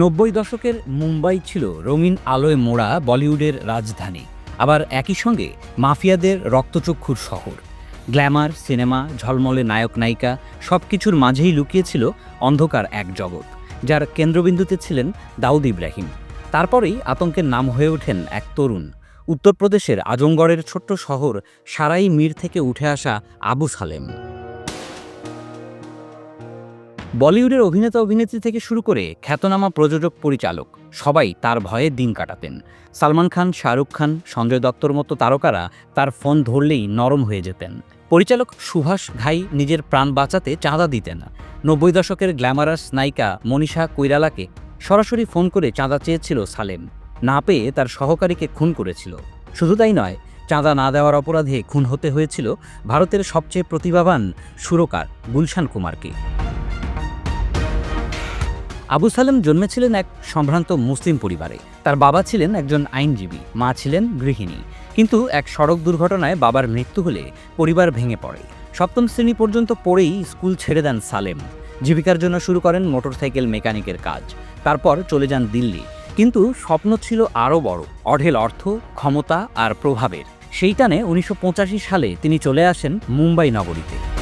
নব্বই দশকের মুম্বাই ছিল রঙিন আলোয় মোড়া বলিউডের রাজধানী। আবার একই সঙ্গে মাফিয়াদের রক্তচক্ষুর শহর। গ্ল্যামার, সিনেমা, ঝলমলে নায়ক, নায়িকা সব কিছুর মাঝেই লুকিয়েছিল অন্ধকার এক জগৎ, যার কেন্দ্রবিন্দুতে ছিলেন দাউদ ইব্রাহিম। তারপরেই আতঙ্কের নাম হয়ে ওঠেন এক তরুণ। উত্তরপ্রদেশের আজমগড়ের ছোট্ট শহর সারাই মীর থেকে উঠে আসা আবু সালেম। বলিউডের অভিনেতা অভিনেত্রী থেকে শুরু করে খ্যাতনামা প্রযোজক পরিচালক সবাই তার ভয়ে দিন কাটাতেন। সালমান খান, শাহরুখ খান, সঞ্জয় দত্তর মতো তারকারা তার ফোন ধরলেই নরম হয়ে যেতেন। পরিচালক সুভাষ ঘাই নিজের প্রাণ বাঁচাতে চাঁদা দিতেন। নব্বই দশকের গ্ল্যামারাস নায়িকা মনীষা কৈরালাকে সরাসরি ফোন করে চাঁদা চেয়েছিল সালেম। না পেয়ে তার সহকারীকে খুন করেছিল। শুধু তাই নয়, চাঁদা না দেওয়ার অপরাধে খুন হতে হয়েছিল ভারতের সবচেয়ে প্রতিভাবান সুরকার গুলশান কুমারকে। আবু সালেম জন্মেছিলেন এক সম্ভ্রান্ত মুসলিম পরিবারে। তার বাবা ছিলেন একজন আইনজীবী, মা ছিলেন গৃহিণী। কিন্তু এক সড়ক দুর্ঘটনায় বাবার মৃত্যু হলে পরিবার ভেঙে পড়ে। সপ্তম শ্রেণি পর্যন্ত পড়েই স্কুল ছেড়ে দেন সালেম। জীবিকার জন্য শুরু করেন মোটরসাইকেল মেকানিকের কাজ। তারপর চলে যান দিল্লি। কিন্তু স্বপ্ন ছিল আরও বড়, অঢেল অর্থ, ক্ষমতা আর প্রভাবের। সেই টানে উনিশশো পঁচাশি সালে তিনি চলে আসেন মুম্বাই নগরীতে।